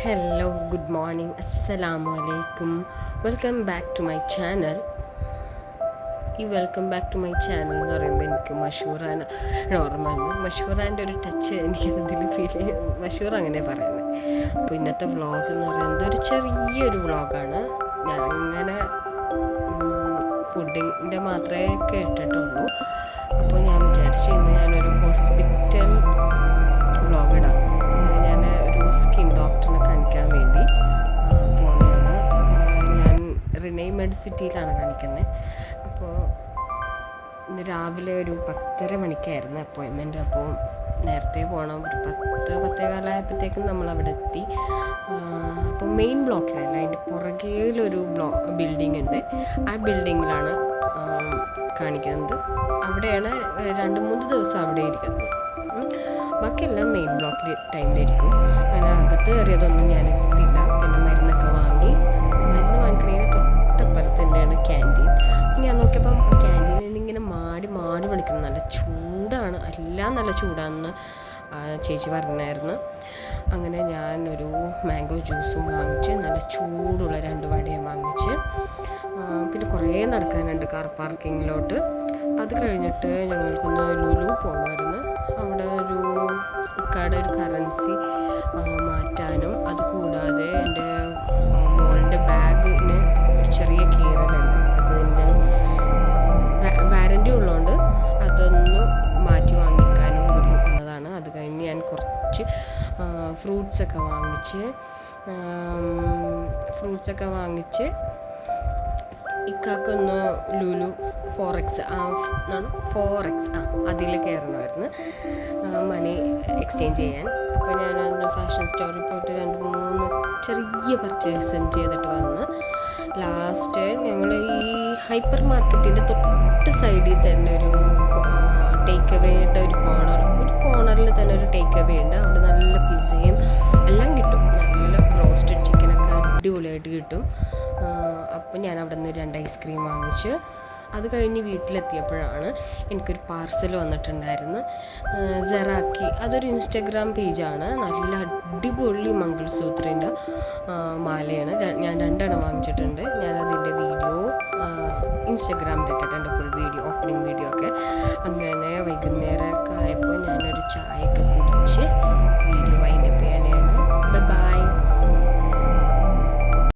Hello good morning അസ്സലാമു അലൈക്കും welcome back to my channel ഈ welcome back to my channel എന്ന് പറയുമ്പോൾ എനിക്ക് മഷൂറാൻ നോർമലാണ് മഷൂറാന്റെ ഒരു ടച്ച് എനിക്ക് ഇതിൽ ഫീൽ ചെയ്യും മഷൂർ അങ്ങനെ പറയുന്നത് അപ്പോൾ ഇന്നത്തെ വ്ളോഗ് എന്ന് പറയുന്നത് ഒരു ചെറിയൊരു വ്ളോഗാണ് ഞാൻ അങ്ങനെ ഫുഡിന്റെ മാത്രമേ കേട്ടിട്ടുള്ളൂ. അപ്പോൾ ഞാൻ വിചാരിച്ചു ഇന്ന് ഞാനൊരു ഹോസ്പിറ്റൽ റിനൈ മെഡ് സിറ്റിയിലാണ് കാണിക്കുന്നത് അപ്പോൾ ഇന്ന് രാവിലെ ഒരു പത്തര മണിക്കായിരുന്നു അപ്പോയിൻമെന്റ് അപ്പോൾ നേരത്തെ പോകണം ഒരു പത്ത് പത്തേകാലായപ്പോഴത്തേക്കും നമ്മൾ അവിടെ എത്തി. അപ്പോൾ മെയിൻ ബ്ലോക്കിലല്ല അതിന്റെ പുറകിലൊരു ബ്ലോ ബിൽഡിംഗ് ഉണ്ട് ആ ബിൽഡിങ്ങിലാണ് കാണിക്കുന്നത്. അവിടെയാണ് രണ്ട് മൂന്ന് ദിവസം അവിടെ ഇരിക്കുന്നത്. ബാക്കിയെല്ലാം മെയിൻ ബ്ലോക്കിൽ ടൈമിലിരിക്കും അങ്ങനെ അകത്ത് കയറിയതൊന്നും ഞാൻ എത്തില്ല പിന്നെ മരുന്നൊക്കെ വാങ്ങി. ഇങ്ങനെ മാടി വിളിക്കണം. നല്ല ചൂടാണ്. എല്ലാം നല്ല ചൂടാണെന്ന് ചേച്ചി പറഞ്ഞായിരുന്നു. അങ്ങനെ ഞാൻ ഒരു മാംഗോ ജ്യൂസും വാങ്ങിച്ച് നല്ല ചൂടുള്ള രണ്ട് വടയും വാങ്ങിച്ച് പിന്നെ കുറേ നടക്കാനുണ്ട് കാർ പാർക്കിങ്ങിലോട്ട്. അത് കഴിഞ്ഞിട്ട് ഞങ്ങൾക്കൊന്ന് ലുലു പോകണമായിരുന്നു അവിടെ ഒരു കട ഒരു കറൻസി ഫ്രൂട്ട്സൊക്കെ വാങ്ങിച്ച് ഫ്രൂട്ട്സൊക്കെ വാങ്ങിച്ച് ഇക്കാക്കൊന്ന് ലുലു ഫോർ ആ എന്നാണ് ഫോറക്സ് ആ അതിൽ കയറണമായിരുന്നു. മണി എക്സ്ചേഞ്ച് ചെയ്യാൻ. അപ്പോൾ ഞാനൊന്ന് ഫാഷൻ സ്റ്റോറിൽ പോയിട്ട് രണ്ട് മൂന്ന് ചെറിയ പർച്ചേസ് ചെയ്തിട്ട് വന്ന്. ലാസ്റ്റ് ഞങ്ങൾ ഈ ഹൈപ്പർ മാർക്കറ്റിന്റെ തൊട്ട് സൈഡിൽ തന്നെ ഒരു ടേക്ക് അവേയുടെ ഒരു കോർണർ അടിപൊളിയായിട്ട് കിട്ടും. അപ്പോൾ ഞാൻ അവിടെ നിന്ന് രണ്ട് ഐസ്ക്രീം വാങ്ങിച്ച് അത് കഴിഞ്ഞ് വീട്ടിലെത്തിയപ്പോഴാണ് എനിക്കൊരു പാർസൽ വന്നിട്ടുണ്ടായിരുന്നു. സെറാക്കി. അതൊരു ഇൻസ്റ്റഗ്രാം പേജാണ്. നല്ല അടിപൊളി മംഗൾസൂത്രേന്റെ മാലയാണ്. ഞാൻ രണ്ടെണ്ണം വാങ്ങിച്ചിട്ടുണ്ട്. ഞാൻ അതിന്റെ വീഡിയോ ഇൻസ്റ്റഗ്രാമിൽ ഇട്ടിട്ടുണ്ട്. ഫുൾ വീഡിയോ ഓപ്പണിംഗ് വീഡിയോ ഒക്കെ. അങ്ങനെ വൈകുന്നേരമൊക്കെ ആയപ്പോൾ ഞാനൊരു ചായയൊക്കെ